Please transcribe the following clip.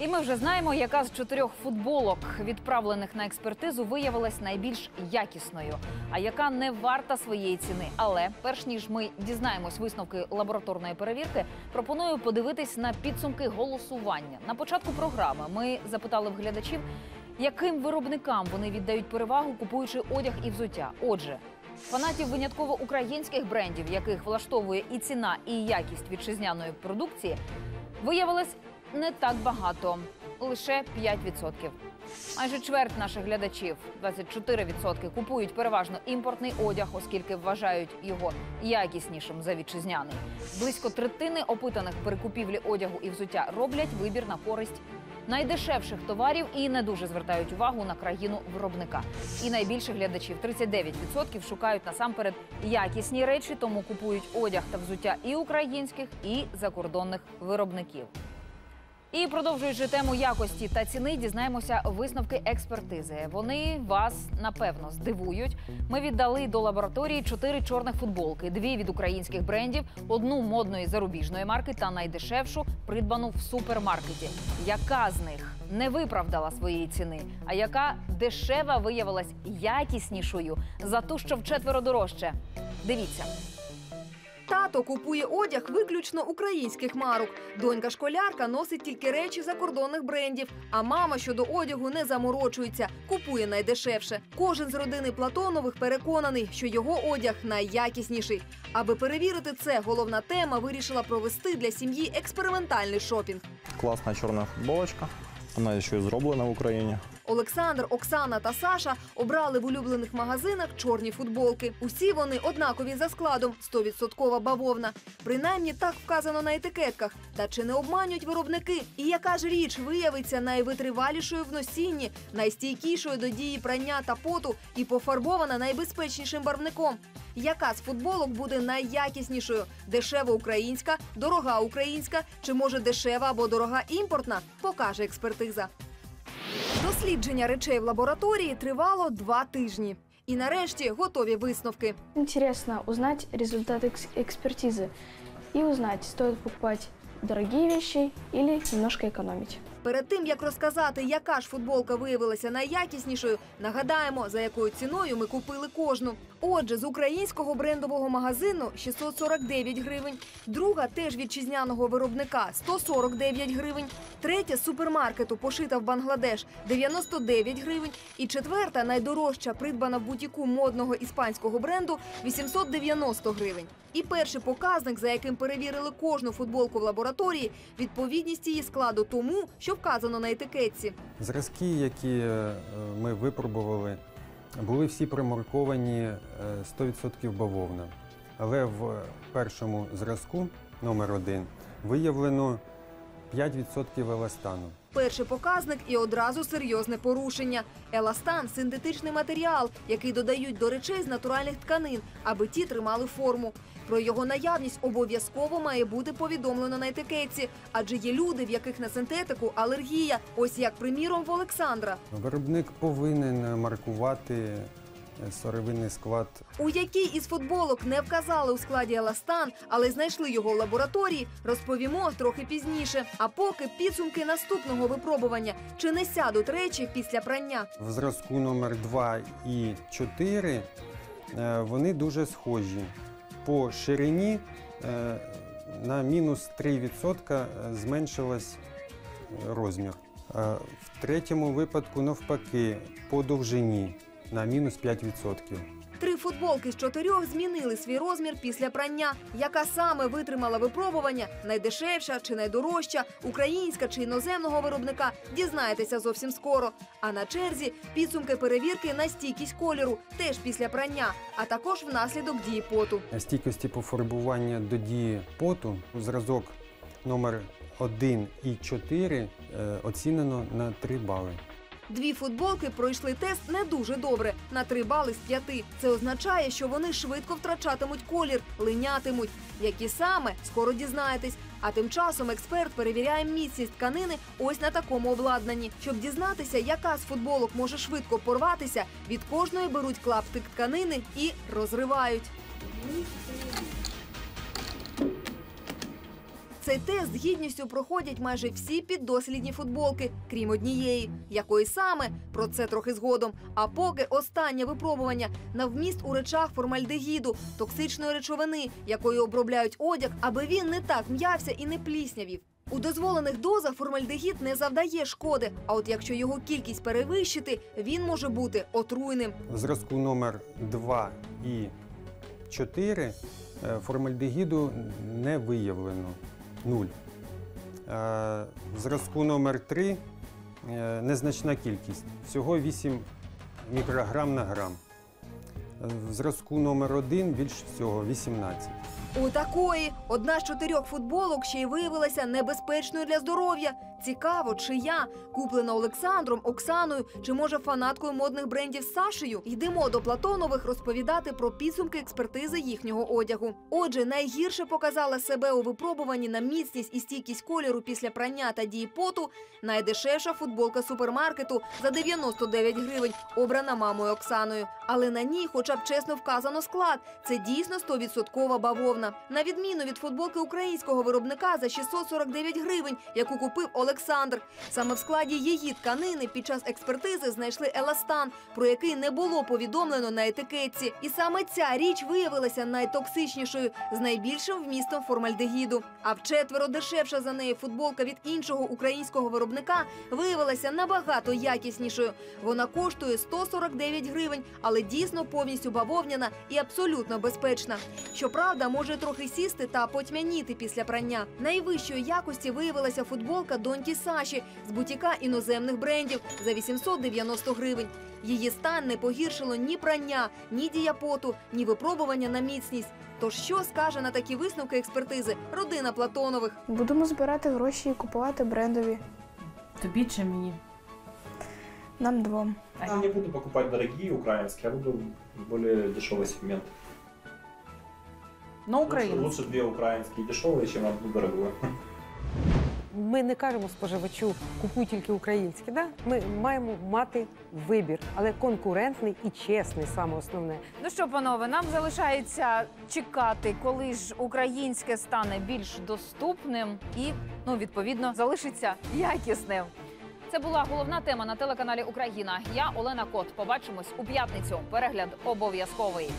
І ми вже знаємо, яка з чотирьох футболок, відправлених на експертизу, виявилась найбільш якісною, а яка не варта своєї ціни. Але перш ніж ми дізнаємось висновки лабораторної перевірки, пропоную подивитись на підсумки голосування. На початку програми ми запитали в глядачів, яким виробникам вони віддають перевагу, купуючи одяг і взуття. Отже. Фанатів винятково українських брендів, яких влаштовує і ціна, і якість вітчизняної продукції, виявилось не так багато лише 5%. Майже чверть наших глядачів, 24%, купують переважно імпортний одяг, оскільки вважають його якіснішим за вітчизняний. Близько третини опитаних при купівлі одягу і взуття роблять вибір на користь найдешевших товарів і не дуже звертають увагу на країну виробника. І найбільше глядачів 39% шукають насамперед якісні речі, тому купують одяг та взуття і українських, і закордонних виробників. І продовжуючи тему якості та ціни, дізнаємося висновки експертизи. Вони вас напевно здивують. Ми віддали до лабораторії чотири чорних футболки: дві від українських брендів, одну модної зарубіжної марки та найдешевшу придбану в супермаркеті. Яка з них не виправдала своєї ціни, а яка дешева виявилась якіснішою за ту, що вчетверо дорожче? Дивіться. Тато купує одяг виключно українських марок. Донька школярка носить тільки речі закордонних брендів. А мама щодо одягу не заморочується, купує найдешевше. Кожен з родини Платонових переконаний, що його одяг найякісніший. Аби перевірити це, головна тема вирішила провести для сім'ї експериментальний шопінг. Класна чорна футболочка. Вона ще й зроблена в Україні. Олександр, Оксана та Саша обрали в улюблених магазинах чорні футболки. Усі вони однакові за складом 100% бавовна. Принаймні так вказано на етикетках. Та чи не обманюють виробники? І яка ж річ виявиться найвитривалішою в носінні, найстійкішою до дії прання та поту і пофарбована найбезпечнішим барвником? Яка з футболок буде найякіснішою? Дешева українська, дорога українська чи може дешева або дорога імпортна? Покаже експертиза. Дослідження речей в лабораторії тривало два тижні. І нарешті готові висновки. Интересно узнать результат экс- экспертизы и узнать, стоит покупать дорогие вещи или немножко экономить. Перед тим як розказати, яка ж футболка виявилася найякіснішою, нагадаємо, за якою ціною ми купили кожну. Отже, з українського брендового магазину 649 гривень, друга теж вітчизняного виробника 149 гривень, третя супермаркету пошита в Бангладеш 99 гривень, і четверта найдорожча, придбана в бутіку модного іспанського бренду 890 гривень. І перший показник, за яким перевірили кожну футболку в лабораторії, відповідність її складу тому, що вказано на етикетці. Зразки, які е, ми випробували, були всі примарковані е, 100% бавовна. Але в першому зразку, номер один, виявлено 5% еластану. Перший показник і одразу серйозне порушення. Еластан синтетичний матеріал, який додають до речей з натуральних тканин, аби ті тримали форму. Про його наявність обов'язково має бути повідомлено на етикетці, адже є люди, в яких на синтетику алергія. Ось як приміром в Олександра. Виробник повинен маркувати сировинний склад У якій із футболок не вказали у складі еластан, але знайшли його в лабораторії, розповімо трохи пізніше. А поки підсумки наступного випробування чи не сядуть речі після прання. в зразку номер 2 і 4 е, вони дуже схожі. По ширині е, на мінус 3% зменшилась е, розмір. Е, В третьому випадку, навпаки, по довжині на мінус 5%. Три футболки з чотирьох змінили свій розмір після прання. Яка саме витримала випробування, найдешевша чи найдорожча, українська чи іноземного виробника, дізнаєтеся зовсім скоро. А на черзі підсумки перевірки на стійкість кольору, теж після прання, а також внаслідок дії поту. Стійкості пофарбування до дії поту зразок номер 1 і 4 е, оцінено на 3 бали. Дві футболки пройшли тест не дуже добре на 3 бали з 5. Це означає, що вони швидко втрачатимуть колір, линятимуть. Які саме скоро дізнаєтесь. А тим часом експерт перевіряє міцність тканини ось на такому обладнанні. Щоб дізнатися, яка з футболок може швидко порватися, від кожної беруть клаптик тканини і розривають. Цей тест з гідністю проходять майже всі піддослідні футболки, крім однієї. Якої саме про це трохи згодом. А поки останнє випробування на вміст у речах формальдегіду, токсичної речовини, якою обробляють одяг, аби він не так м'явся і не пліснявів. У дозволених дозах формальдегід не завдає шкоди. А от якщо його кількість перевищити, він може бути отруйним. В зразку номер 2 і 4 е, формальдегіду не виявлено нуль. Е, В зразку номер 3 е, незначна кількість, всього 8 мікрограм на грам. Е, В зразку номер 1 більш всього 18. У такої одна з чотирьох футболок ще й виявилася небезпечною для здоров'я. Цікаво, чия куплена Олександром, Оксаною чи може фанаткою модних брендів Сашею. Йдемо до Платонових розповідати про підсумки експертизи їхнього одягу. Отже, найгірше показала себе у випробуванні на міцність і стійкість кольору після прання та дії поту найдешевша футболка супермаркету за 99 гривень, обрана мамою Оксаною. Але на ній, хоча б чесно вказано склад, це дійсно 100% бавовна. На відміну від футболки українського виробника за 649 гривень, яку купив Олександр. Саме в складі її тканини під час експертизи знайшли еластан, про який не було повідомлено на етикетці. І саме ця річ виявилася найтоксичнішою з найбільшим вмістом формальдегіду. А вчетверо дешевша за неї футболка від іншого українського виробника виявилася набагато якіснішою. Вона коштує 149 гривень, але дійсно повністю бавовняна і абсолютно безпечна. Щоправда, може трохи сісти та потьмяніти після прання. Найвищої якості виявилася футболка доньки Саші з бутіка іноземних брендів за 890 гривень. Її стан не погіршило ні прання, ні діяпоту, ні випробування на міцність. Тож що скаже на такі висновки експертизи родина Платонових? Будемо збирати гроші і купувати брендові. Тобі чи мені? Нам двом. Я не буду покупать дорогие украинские, а буду более дешевый сегмент. На Лучше, Україну. лучше две украинские дешевые, чем одну дорогую. Ми не кажемо споживачу купуй тільки українське. Да? Ми маємо мати вибір, але конкурентний і чесний, саме основне. Ну що, панове, нам залишається чекати, коли ж українське стане більш доступним і, ну, відповідно, залишиться якісним. Це була головна тема на телеканалі Україна. Я Олена Кот. Побачимось у п'ятницю. Перегляд обов'язковий.